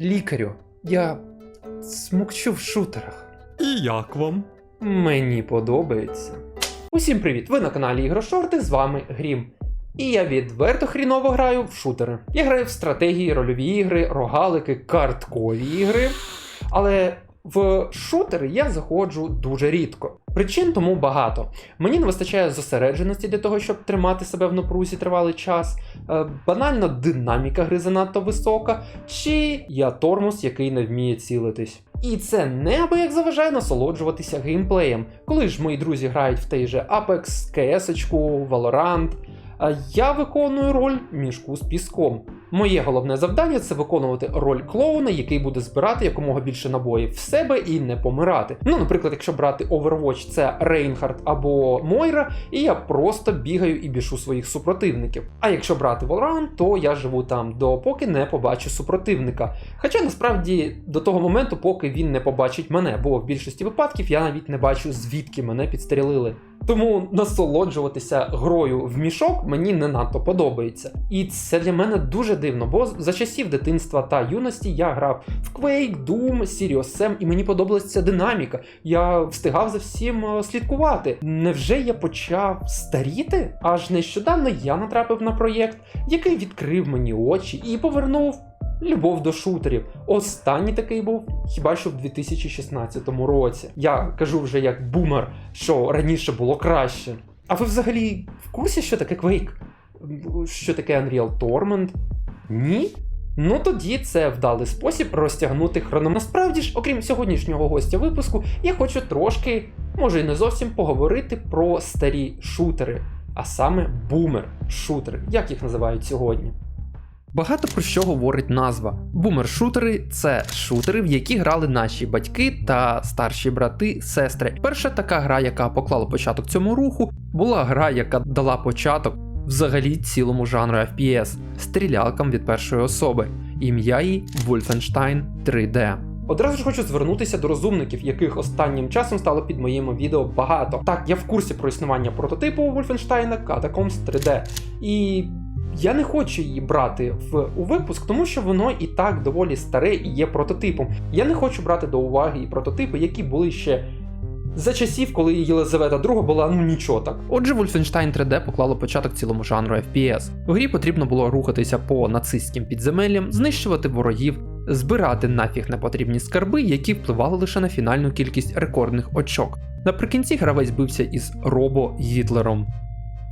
Лікарю, я смокчу в шутерах. І як вам? Мені подобається. Усім привіт! Ви на каналі Ігрошорти, з вами Грім. І я відверто хріново граю в шутери. Я граю в стратегії, рольові ігри, рогалики, карткові ігри. Але в шутери я заходжу дуже рідко. Причин тому багато. Мені не вистачає зосередженості для того, щоб тримати себе в напрузі тривалий час. Е, банально динаміка гри занадто висока, чи я тормоз, який не вміє цілитись. І це неабияк заважає насолоджуватися геймплеєм. Коли ж мої друзі грають в той же Apex, CS, Valorant, я виконую роль мішку з піском. Моє головне завдання це виконувати роль клоуна, який буде збирати якомога більше набоїв в себе і не помирати. Ну, наприклад, якщо брати Overwatch, це Рейнхард або Мойра, і я просто бігаю і бішу своїх супротивників. А якщо брати Valorant, то я живу там допоки не побачу супротивника. Хоча насправді до того моменту, поки він не побачить мене, бо в більшості випадків я навіть не бачу, звідки мене підстрілили. Тому насолоджуватися грою в мішок мені не надто подобається. І це для мене дуже дивно, бо за часів дитинства та юності я грав в Quake, Doom, Serious Sam, і мені подобалася ця динаміка. Я встигав за всім е, слідкувати. Невже я почав старіти? Аж нещодавно я натрапив на проєкт, який відкрив мені очі і повернув. Любов до шутерів. Останній такий був хіба що в 2016 році. Я кажу вже як бумер, що раніше було краще. А ви взагалі в курсі, що таке Quake? Що таке Unreal Torment? Ні? Ну тоді це вдалий спосіб розтягнути хроном. Насправді ж, окрім сьогоднішнього гостя випуску, я хочу трошки, може і не зовсім поговорити про старі шутери, а саме бумер-шутери, як їх називають сьогодні. Багато про що говорить назва. Бумер-шутери це шутери, в які грали наші батьки та старші брати, сестри. Перша така гра, яка поклала початок цьому руху, була гра, яка дала початок взагалі цілому жанру FPS стрілялкам від першої особи. Ім'я їй Wolfenstein 3D. Одразу ж хочу звернутися до розумників, яких останнім часом стало під моїми відео багато. Так, я в курсі про існування прототипу Wolfenstein Catacombs 3D. І я не хочу її брати в у випуск, тому що воно і так доволі старе і є прототипом. Я не хочу брати до уваги і прототипи, які були ще. За часів, коли Єлизавета II була ну нічого так. Отже, Wolfenstein 3D поклало початок цілому жанру FPS. В грі потрібно було рухатися по нацистським підземеллям, знищувати ворогів, збирати нафіг непотрібні скарби, які впливали лише на фінальну кількість рекордних очок. Наприкінці гравець бився із Робо Гітлером.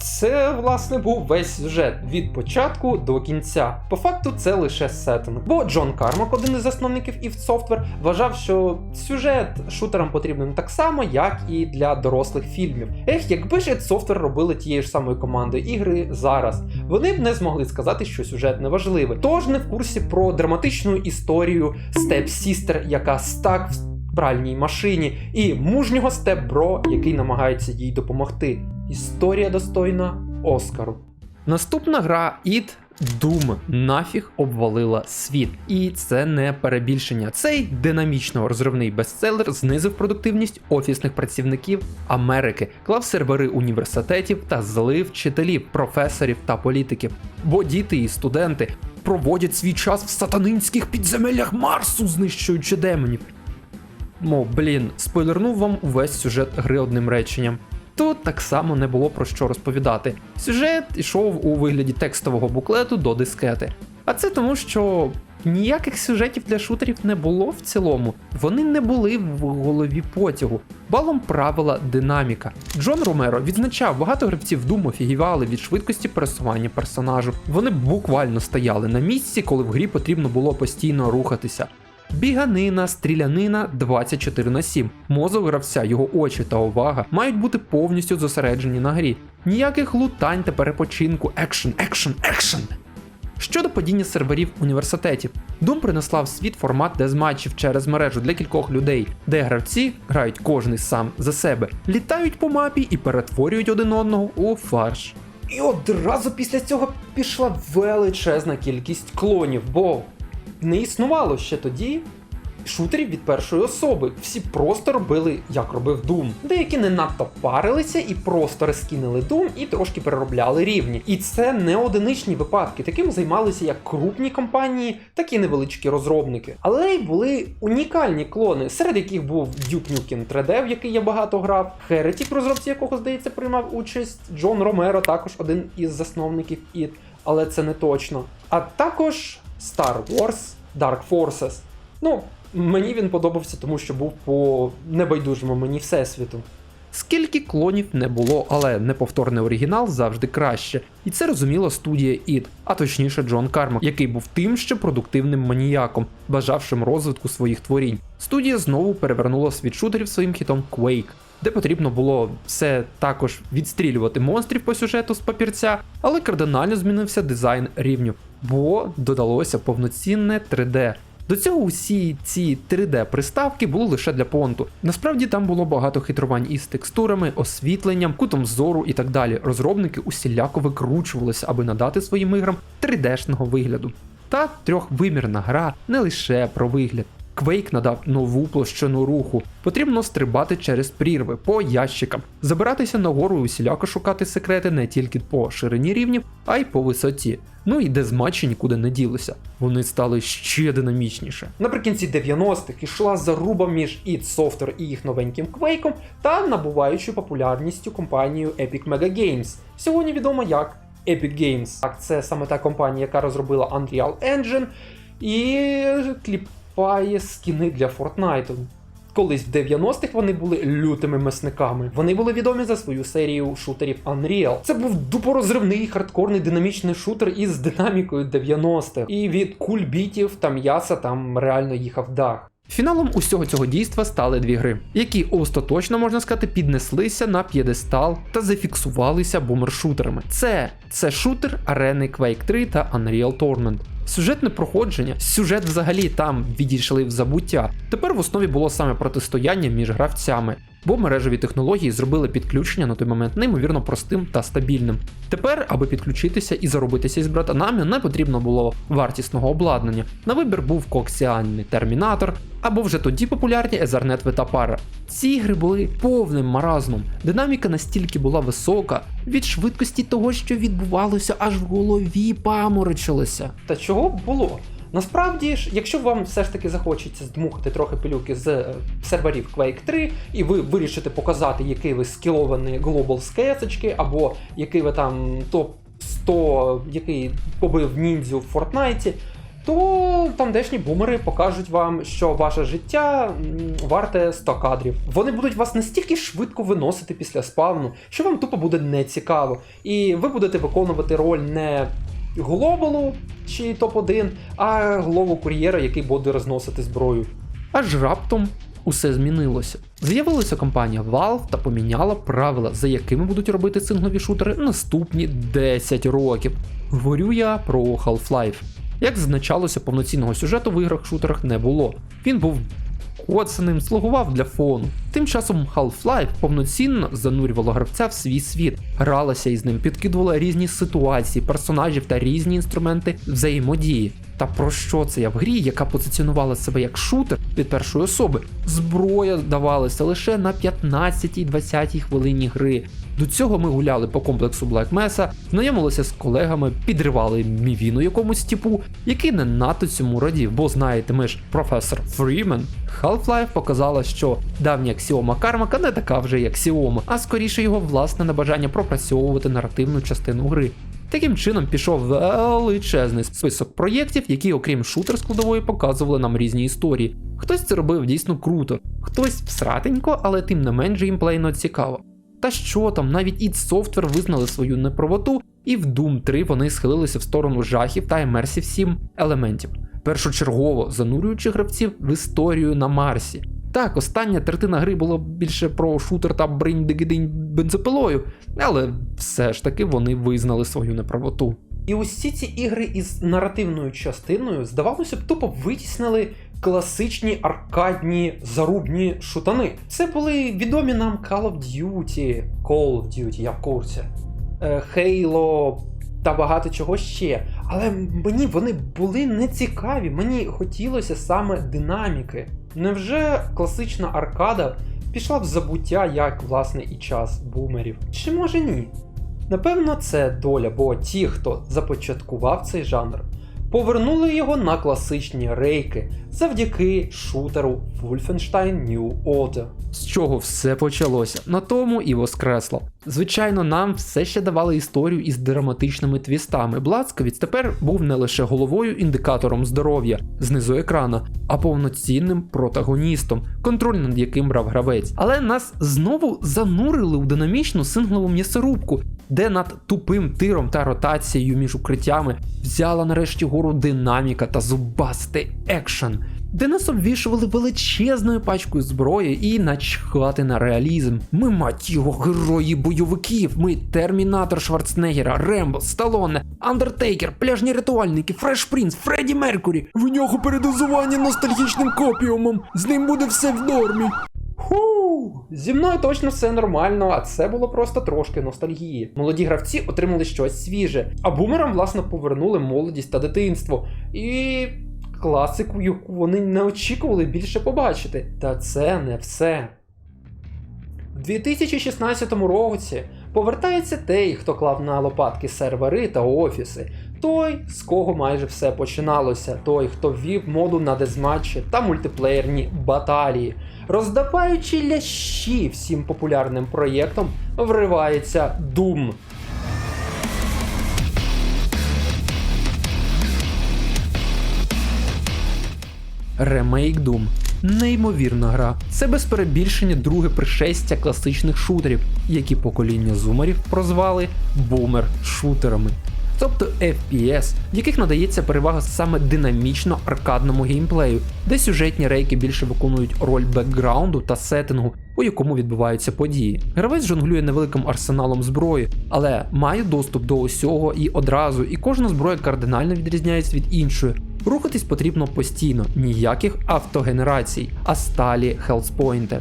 Це, власне, був весь сюжет від початку до кінця. По факту, це лише сеттинг. Бо Джон Кармак, один із засновників ІФ Software, вважав, що сюжет шутерам потрібен так само, як і для дорослих фільмів. Ех, якби ж id Software робили тією ж самою командою ігри зараз, вони б не змогли сказати, що сюжет не важливий. Тож не в курсі про драматичну історію Step Sister, яка стак в пральній машині, і мужнього степ-бро, який намагається їй допомогти. Історія достойна Оскару. Наступна гра It Doom нафіг обвалила світ. І це не перебільшення. Цей динамічно розривний бестселер знизив продуктивність офісних працівників Америки, клав сервери університетів та злив вчителів, професорів та політиків. Бо діти і студенти проводять свій час в сатанинських підземеллях Марсу, знищуючи демонів. Мов, блін, спойлернув вам увесь сюжет гри одним реченням. Тут так само не було про що розповідати. Сюжет ішов у вигляді текстового буклету до дискети. А це тому, що ніяких сюжетів для шутерів не було в цілому. Вони не були в голові потягу. Балом правила динаміка. Джон Ромеро відзначав, багато гравців Doom офігівали від швидкості пересування персонажу. Вони буквально стояли на місці, коли в грі потрібно було постійно рухатися. Біганина, стрілянина 24 на 7. Мозок гравця, його очі та увага мають бути повністю зосереджені на грі. Ніяких лутань та перепочинку, екшен, екшен, екшен. Щодо падіння серверів університетів, Doom принесла в світ формат дезматчів через мережу для кількох людей, де гравці грають кожний сам за себе, літають по мапі і перетворюють один одного у фарш. І одразу після цього пішла величезна кількість клонів, бо не існувало ще тоді шутерів від першої особи. Всі просто робили, як робив Doom. Деякі не надто парилися і просто рескінили Doom і трошки переробляли рівні. І це не одиничні випадки. Таким займалися як крупні компанії, так і невеличкі розробники. Але й були унікальні клони, серед яких був Duke Nukem 3D, в який я багато грав, Heretic, розробці якого, здається, приймав участь, Джон Ромеро, також один із засновників id, але це не точно. А також Star Wars Dark Forces. Ну, мені він подобався, тому що був по небайдужому мені всесвіту. Скільки клонів не було, але неповторний оригінал завжди краще. І це розуміла студія id, а точніше Джон Кармак, який був тим ще продуктивним маніяком, бажавшим розвитку своїх творінь. Студія знову перевернула світ шутерів своїм хітом Quake, де потрібно було все також відстрілювати монстрів по сюжету з папірця, але кардинально змінився дизайн рівню, бо додалося повноцінне 3D. До цього усі ці 3D-приставки були лише для понту. Насправді там було багато хитрувань із текстурами, освітленням, кутом зору і так далі. Розробники усіляко викручувалися, аби надати своїм іграм 3D-шного вигляду. Та трьохвимірна гра не лише про вигляд. Quake надав нову площину руху. Потрібно стрибати через прірви по ящикам, забиратися нагору і усіляко шукати секрети не тільки по ширині рівнів, а й по висоті. Ну і дезматчі нікуди не ділися. Вони стали ще динамічніше. Наприкінці 90-х ішла заруба між id Software і їх новеньким Quake та набуваючою популярністю компанією Epic Mega Games. Сьогодні відомо як Epic Games. Так, це саме та компанія, яка розробила Unreal Engine і кліпає скіни для Фортнайту. Колись в 90-х вони були лютими месниками. Вони були відомі за свою серію шутерів Unreal. Це був дупорозривний хардкорний динамічний шутер із динамікою 90-х. І від кульбітів та м'яса там реально їхав дах. Фіналом усього цього дійства стали дві гри, які остаточно можна сказати піднеслися на п'єдестал та зафіксувалися бумершутерами. Це це шутер арени Quake 3 та Unreal Tournament. Сюжетне проходження, сюжет взагалі там відійшли в забуття. Тепер в основі було саме протистояння між гравцями, бо мережеві технології зробили підключення на той момент неймовірно простим та стабільним. Тепер, аби підключитися і заробитися із братанами, не потрібно було вартісного обладнання. На вибір був коаксіальний термінатор, або вже тоді популярні Ethernet та пара. Ці ігри були повним маразмом. Динаміка настільки була висока, від швидкості того, що відбувалося, аж в голові паморочилося. Та чого б було? Насправді ж, якщо вам все ж таки захочеться здмухати трохи пилюки з е, серверів Quake 3, і ви вирішите показати, який ви скілований глобал скецечки, або який ви там топ 100, який побив ніндзю в Фортнайті, то тамдешні бумери покажуть вам, що ваше життя варте 100 кадрів. Вони будуть вас настільки швидко виносити після спавну, що вам тупо буде нецікаво. І ви будете виконувати роль не глобалу чи топ-1, а голову кур'єра, який буде розносити зброю. Аж раптом усе змінилося. З'явилася компанія Valve та поміняла правила, за якими будуть робити синглові шутери наступні 10 років. Говорю я про Half-Life. Як зазначалося, повноцінного сюжету в іграх-шутерах не було. Він був коцаним, слугував для фону. Тим часом Half-Life повноцінно занурювала гравця в свій світ, гралася із ним, підкидувала різні ситуації, персонажів та різні інструменти взаємодії. Та про що це я в грі, яка позиціонувала себе як шутер від першої особи? Зброя давалася лише на 15-20 хвилині гри. До цього ми гуляли по комплексу Black Mesa, знайомилися з колегами, підривали мівіну якомусь типу, який не надто цьому радів, бо знаєте, ми ж професор Фрімен. Half-Life показала, що давня аксіома Кармака не така вже як Сіома, а скоріше його власне небажання пропрацьовувати наративну частину гри. Таким чином пішов величезний список проєктів, які, окрім шутер складової, показували нам різні історії. Хтось це робив дійсно круто, хтось всратенько, але тим не менш геймплейно цікаво. Та що там, навіть id Software визнали свою неправоту, і в Doom 3 вони схилилися в сторону жахів та Immersive 7 елементів, першочергово занурюючи гравців в історію на Марсі. Так, остання третина гри була більше про шутер та бринь-дигидинь бензопилою, але все ж таки вони визнали свою неправоту. І усі ці ігри із наративною частиною, здавалося б, тупо витіснили класичні аркадні зарубні шутани. Це були відомі нам Call of Duty, Call of Duty, я в курсі, е, Halo та багато чого ще. Але мені вони були не цікаві, мені хотілося саме динаміки. Невже класична аркада пішла в забуття, як власне і час бумерів? Чи може ні? Напевно, це доля, бо ті, хто започаткував цей жанр, повернули його на класичні рейки завдяки шутеру Wolfenstein New Order. З чого все почалося, на тому і воскресло. Звичайно, нам все ще давали історію із драматичними твістами. Блацковіць тепер був не лише головою індикатором здоров'я знизу екрана, а повноцінним протагоністом, контроль над яким брав гравець. Але нас знову занурили у динамічну синглову м'ясорубку, де над тупим тиром та ротацією між укриттями взяла нарешті гору динаміка та зубастий екшен, де нас обвішували величезною пачкою зброї і начхати на реалізм. Ми мать його герої бойовиків. Ми Термінатор Шварценеггера, Рембо, Сталоне, Андертейкер, пляжні ритуальники, Фреш Принц, Фредді Меркурі. В нього передозування ностальгічним копіумом. З ним буде все в нормі. Ху, зі мною точно все нормально, а це було просто трошки ностальгії. Молоді гравці отримали щось свіже, а бумерам, власне, повернули молодість та дитинство. І класику, яку вони не очікували більше побачити. Та це не все. У 2016 році повертається той, хто клав на лопатки сервери та офіси. Той, з кого майже все починалося, той, хто ввів моду на дезматчі та мультиплеєрні баталії. Роздаваючи лящі всім популярним проєктам, вривається Doom. Ремейк Doom. Неймовірна гра. Це без перебільшення друге пришестя класичних шутерів, які покоління зумерів прозвали бумер-шутерами. Тобто FPS, в яких надається перевага саме динамічно аркадному геймплею, де сюжетні рейки більше виконують роль бекграунду та сеттингу, у якому відбуваються події. Гравець жонглює невеликим арсеналом зброї, але має доступ до усього і одразу, і кожна зброя кардинально відрізняється від іншої. Рухатись потрібно постійно, ніяких автогенерацій, а сталі хелспойнти.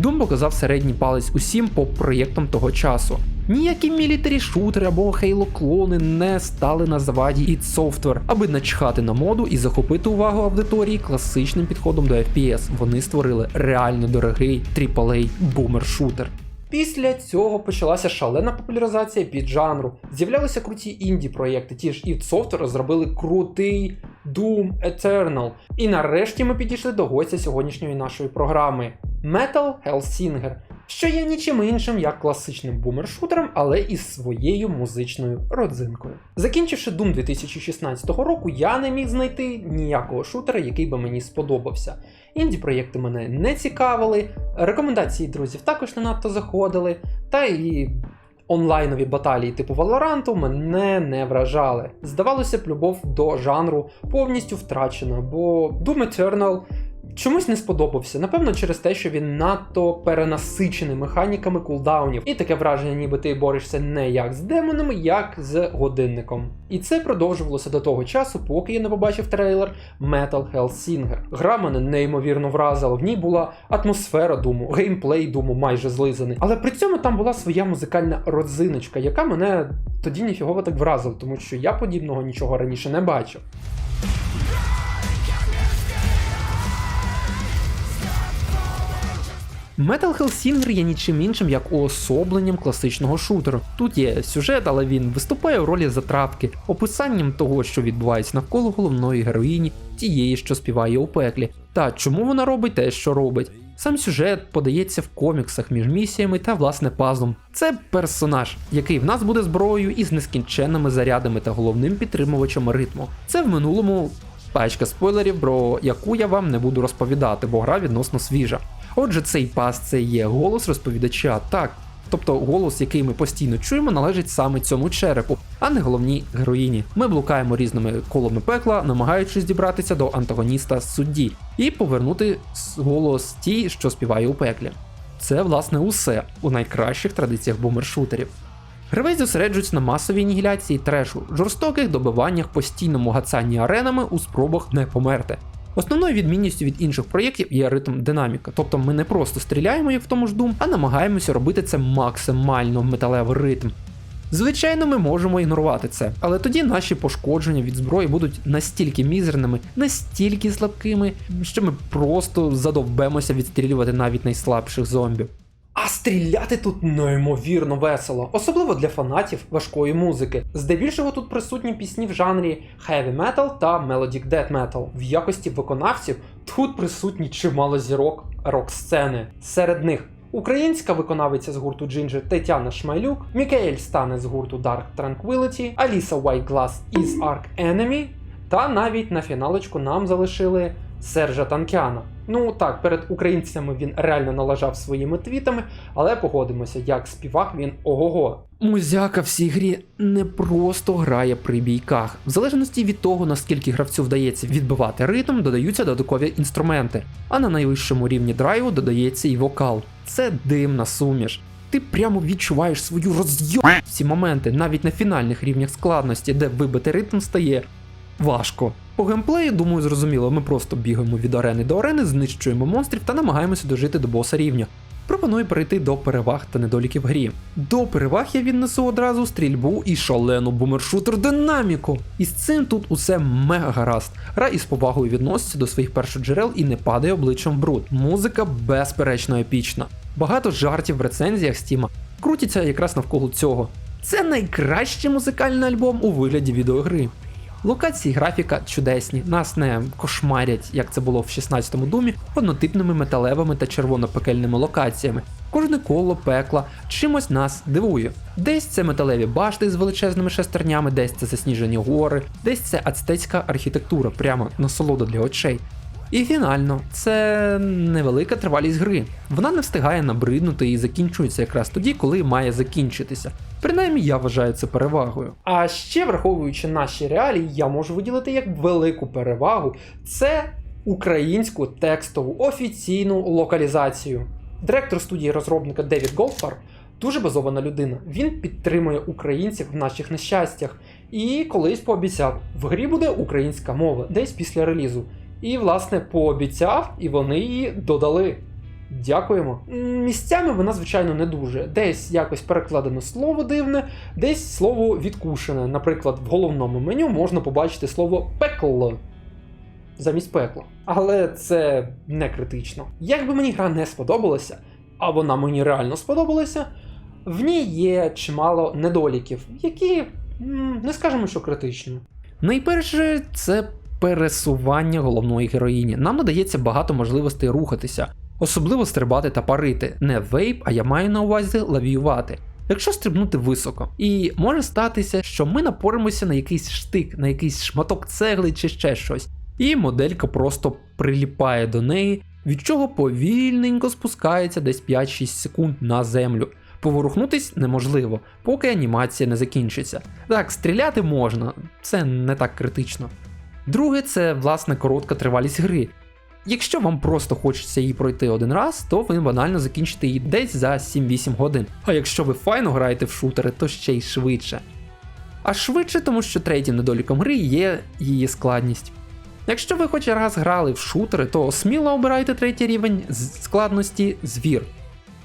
Doom показав середній палець усім по проєктам того часу. Ніякі мілітарі шутери або Halo клони не стали на заваді id Software, аби начхати на моду і захопити увагу аудиторії класичним підходом до FPS. Вони створили реально дорогий AAA бумер-шутер. Після цього почалася шалена популяризація піджанру. З'являлися круті інді проєкти. Ті ж id Software розробили крутий Doom Eternal. І нарешті ми підійшли до гостя сьогоднішньої нашої програми Metal Hellsinger, що є нічим іншим як класичним бумер-шутером, але із своєю музичною родзинкою. Закінчивши Doom 2016 року, я не міг знайти ніякого шутера, який би мені сподобався. Інді проєкти мене не цікавили, рекомендації друзів також не надто заходили, та і онлайнові баталії типу Valorant мене не вражали. Здавалося б, любов до жанру повністю втрачена, бо Doom Eternal чомусь не сподобався. Напевно, через те, що він надто перенасичений механіками кулдаунів, і таке враження, ніби ти борешся не як з демонами, як з годинником. І це продовжувалося до того часу, поки я не побачив трейлер Metal Hellsinger. Гра мене неймовірно вразила. В ній була атмосфера думу, геймплей думу майже злизаний. Але при цьому там була своя музикальна родзиночка, яка мене тоді ніфігово так вразила, тому що я подібного нічого раніше не бачив. Metal Hellsinger є нічим іншим як уособленням класичного шутеру. Тут є сюжет, але він виступає в ролі затравки, описанням того, що відбувається навколо головної героїні, тієї, що співає у пеклі, та чому вона робить те, що робить. Сам сюжет подається в коміксах між місіями та власне пазлом. Це персонаж, який в нас буде зброєю із нескінченними зарядами та головним підтримувачем ритму. Це в минулому пачка спойлерів, про яку я вам не буду розповідати, бо гра відносно свіжа. Отже, цей пас це є голос розповідача, так. Тобто голос, який ми постійно чуємо, належить саме цьому черепу, а не головній героїні. Ми блукаємо різними колами пекла, намагаючись дібратися до антагоніста судді і повернути голос тій, що співає у пеклі. Це власне усе у найкращих традиціях бумершутерів. Гравець зосереджується на масовій анігіляції трешу, жорстоких добиваннях, постійному гацанні аренами у спробах не померти. Основною відмінністю від інших проєктів є ритм динаміка, тобто ми не просто стріляємо, як в тому ж Doom, а намагаємося робити це максимально в металевий ритм. Звичайно, ми можемо ігнорувати це, але тоді наші пошкодження від зброї будуть настільки мізерними, настільки слабкими, що ми просто задовбемося відстрілювати навіть найслабших зомбів. А стріляти тут неймовірно весело, особливо для фанатів важкої музики. Здебільшого тут присутні пісні в жанрі heavy metal та melodic death metal. В якості виконавців тут присутні чимало зірок рок-сцени. Серед них українська виконавиця з гурту Ginger Тетяна Шмайлюк, Мікаель Стане з гурту Dark Tranquility, Аліса Whiteglass із Ark Enemy, та навіть на фіналочку нам залишили Сержа Танкяна. Ну так, перед українцями він реально налажав своїми твітами, але погодимося, як співак він ого-го. Музяка в цій грі не просто грає при бійках. В залежності від того, наскільки гравцю вдається відбивати ритм, додаються додаткові інструменти, а на найвищому рівні драйву додається і вокал. Це димна суміш. Ти прямо відчуваєш свою розйом в моменти, навіть на фінальних рівнях складності, де вибити ритм стає важко. По геймплею, думаю, зрозуміло, ми просто бігаємо від арени до арени, знищуємо монстрів та намагаємося дожити до боса рівня. Пропоную перейти до переваг та недоліків грі. До переваг я віднесу одразу стрільбу і шалену бумершутер динаміку. І з цим тут усе мега гаразд. Гра із повагою відноситься до своїх першоджерел і не падає обличчям в бруд. Музика безперечно епічна. Багато жартів в рецензіях Стіма крутяться якраз навколо цього. Це найкращий музикальний альбом у вигляді відеогри. Локації графіка чудесні, нас не кошмарять, як це було в 16-му думі, однотипними металевими та червоно-пекельними локаціями. Кожне коло пекла чимось нас дивує. Десь це металеві башти з величезними шестернями, десь це засніжені гори, десь це ацтецька архітектура, прямо насолода для очей. І фінально, це невелика тривалість гри. Вона не встигає набриднути і закінчується якраз тоді, коли має закінчитися. Принаймні я вважаю це перевагою. А ще враховуючи наші реалії, я можу виділити як велику перевагу це українську текстову офіційну локалізацію. Директор студії розробника Девід Голфар дуже базована людина. Він підтримує українців в наших нещастях і колись пообіцяв, в грі буде українська мова десь після релізу. І, власне, пообіцяв, і вони її додали. Дякуємо. Місцями вона, звичайно, не дуже. Десь якось перекладено слово дивне, десь слово відкушене. Наприклад, в головному меню можна побачити слово пекло замість пекла. Але це не критично. Як би мені гра не сподобалася, а вона мені реально сподобалася, в ній є чимало недоліків, які не скажемо, що критичні. Найперше, це пересування головної героїні. Нам надається багато можливостей рухатися, особливо стрибати та парити. Не вейп, а я маю на увазі лавіювати. Якщо стрибнути високо, і може статися, що ми напоримося на якийсь штик, на якийсь шматок цегли чи ще щось, і моделька просто приліпає до неї, від чого повільненько спускається десь 5-6 секунд на землю. Поворухнутись неможливо, поки анімація не закінчиться. Так, стріляти можна, це не так критично. Друге, це власне коротка тривалість гри. Якщо вам просто хочеться її пройти один раз, то ви банально закінчите її десь за 7-8 годин. А якщо ви файно граєте в шутери, то ще й швидше. А швидше, тому що третім недоліком гри є її складність. Якщо ви хоч раз грали в шутери, то сміло обирайте третій рівень з складності звір.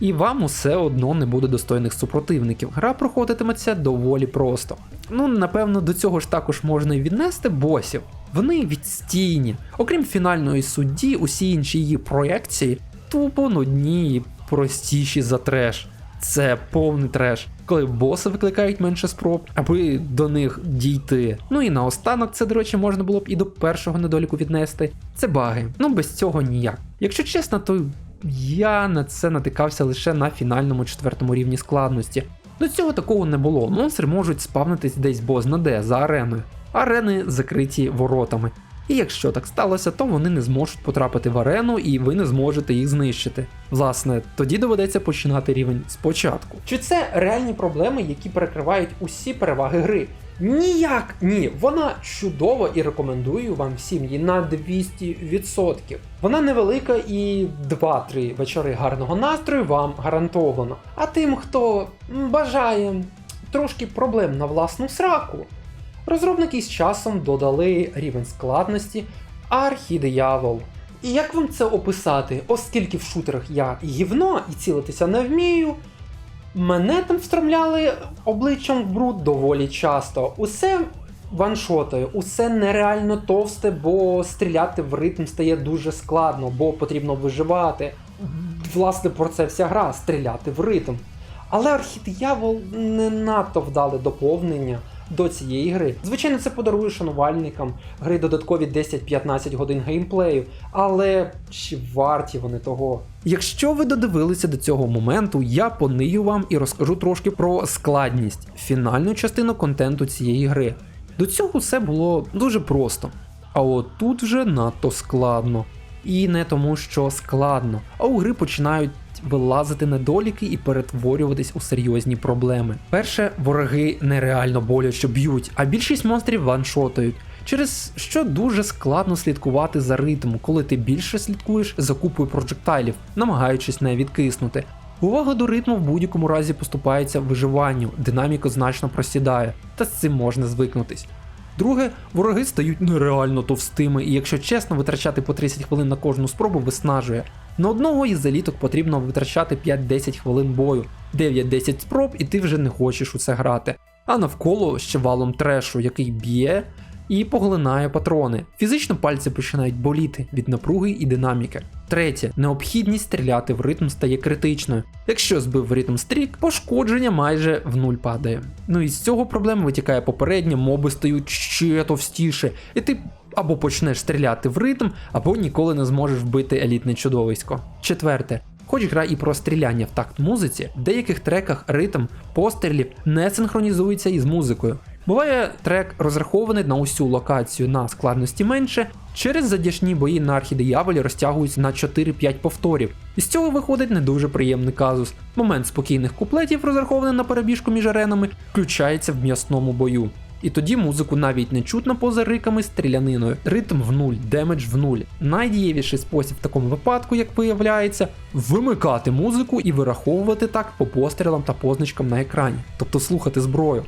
І вам усе одно не буде достойних супротивників. Гра проходитиметься доволі просто. Ну, напевно, до цього ж також можна і віднести босів. Вони відстійні. Окрім фінальної судді, усі інші її проекції тупо нудні і простіші за треш. Це повний треш, коли боси викликають менше спроб, аби до них дійти. Ну і наостанок, це, до речі, можна було б і до першого недоліку віднести. Це баги. Ну без цього ніяк. Якщо чесно, то я на це натикався лише на фінальному четвертому рівні складності. До цього такого не було. Монстри можуть спавнитись десь бозна де за ареною. Арени закриті воротами. І якщо так сталося, то вони не зможуть потрапити в арену і ви не зможете їх знищити. Власне, тоді доведеться починати рівень спочатку. Чи це реальні проблеми, які перекривають усі переваги гри? Ніяк ні, вона чудова і рекомендую вам всім її на 200%. Вона невелика і 2-3 вечори гарного настрою вам гарантовано. А тим, хто бажає трошки проблем на власну сраку, розробники з часом додали рівень складності Архідиявол. І як вам це описати, оскільки в шутерах я гівно і цілитися не вмію, Мене там встромляли обличчям в бруд доволі часто. Усе ваншотою, усе нереально товсте, бо стріляти в ритм стає дуже складно, бо потрібно виживати. Власне, про це вся гра стріляти в ритм. Але архідиявол не надто вдале доповнення до цієї гри. Звичайно, це подарує шанувальникам гри додаткові 10-15 годин геймплею, але чи варті вони того? Якщо ви додивилися до цього моменту, я понию вам і розкажу трошки про складність, фінальну частину контенту цієї гри. До цього все було дуже просто. А от тут вже надто складно. І не тому, що складно, а у гри починають вилазити недоліки і перетворюватись у серйозні проблеми. Перше, вороги нереально боляче б'ють, а більшість монстрів ваншотають, через що дуже складно слідкувати за ритмом, коли ти більше слідкуєш за купою проджектайлів, намагаючись не відкиснути. Увага до ритму в будь-якому разі поступається виживанню, динаміка значно просідає, та з цим можна звикнутись. Друге, вороги стають нереально товстими, і якщо чесно, витрачати по 30 хвилин на кожну спробу виснажує. На одного із заліток потрібно витрачати 5-10 хвилин бою, 9-10 спроб, і ти вже не хочеш у це грати. А навколо ще валом трешу, який б'є і поглинає патрони. Фізично пальці починають боліти від напруги і динаміки. Третє, необхідність стріляти в ритм стає критичною. Якщо збив в ритм стрік, пошкодження майже в нуль падає. Ну і з цього проблеми витікає попереднє, моби стають ще товстіше, і ти або почнеш стріляти в ритм, або ніколи не зможеш вбити елітне чудовисько. Четверте. Хоч гра і про стріляння в такт музиці, в деяких треках ритм пострілів не синхронізується із музикою. Буває трек розрахований на усю локацію на складності менше, через задяжні бої на архідияволі розтягуються на 4-5 повторів. І з цього виходить не дуже приємний казус. Момент спокійних куплетів, розрахований на перебіжку між аренами, включається в м'ясному бою. І тоді музику навіть не чутно поза риками стріляниною. Ритм в нуль, демедж в нуль. Найдієвіший спосіб в такому випадку, як виявляється, вимикати музику і вираховувати так по пострілам та позначкам на екрані, тобто слухати зброю.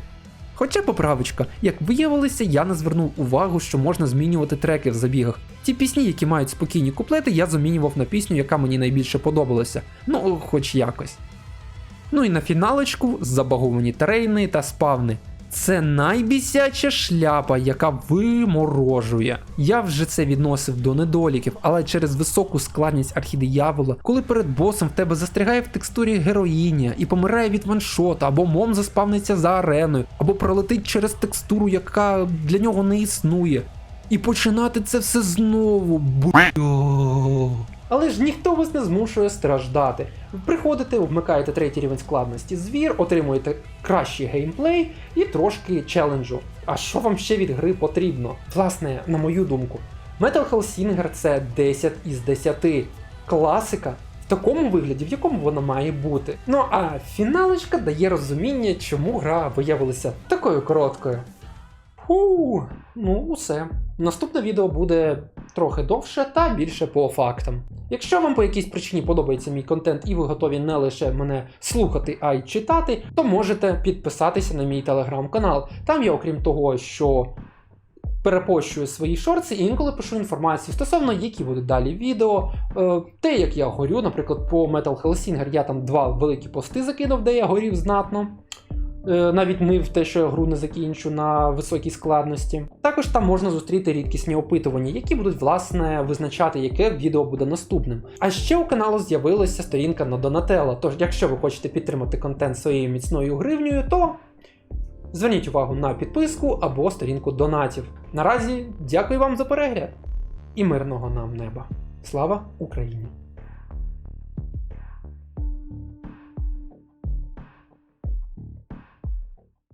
Хоча поправочка, як виявилося, я не звернув увагу, що можна змінювати треки в забігах. Ті пісні, які мають спокійні куплети, я замінював на пісню, яка мені найбільше подобалася. Ну, хоч якось. Ну і на фіналочку забаговані терейни та спавни. Це найбісяча шляпа, яка виморожує. Я вже це відносив до недоліків, але через високу складність архідиявола, коли перед босом в тебе застрягає в текстурі героїня і помирає від ваншота, або мом заспавниться за ареною, або пролетить через текстуру, яка для нього не існує. І починати це все знову. Бу... Але ж ніхто вас не змушує страждати. Приходите, вмикаєте третій рівень складності звір, отримуєте кращий геймплей і трошки челенджу. А що вам ще від гри потрібно? Власне, на мою думку, Metal Hellsinger це 10 із 10. Класика в такому вигляді, в якому вона має бути. Ну а фіналочка дає розуміння, чому гра виявилася такою короткою. Фу, ну усе. Наступне відео буде трохи довше та більше по фактам. Якщо вам по якійсь причині подобається мій контент і ви готові не лише мене слухати, а й читати, то можете підписатися на мій телеграм-канал. Там я, окрім того, що перепощую свої шорти і інколи пишу інформацію стосовно, які будуть далі відео. Е, те, як я горю, наприклад, по Metal Hellsinger я там два великі пости закинув, де я горів знатно. Е, навіть не в те, що я гру не закінчу на високій складності. Також там можна зустріти рідкісні опитування, які будуть власне визначати, яке відео буде наступним. А ще у каналу з'явилася сторінка на Donatello, Тож, якщо ви хочете підтримати контент своєю міцною гривнею, то зверніть увагу на підписку або сторінку донатів. Наразі дякую вам за перегляд і мирного нам неба. Слава Україні!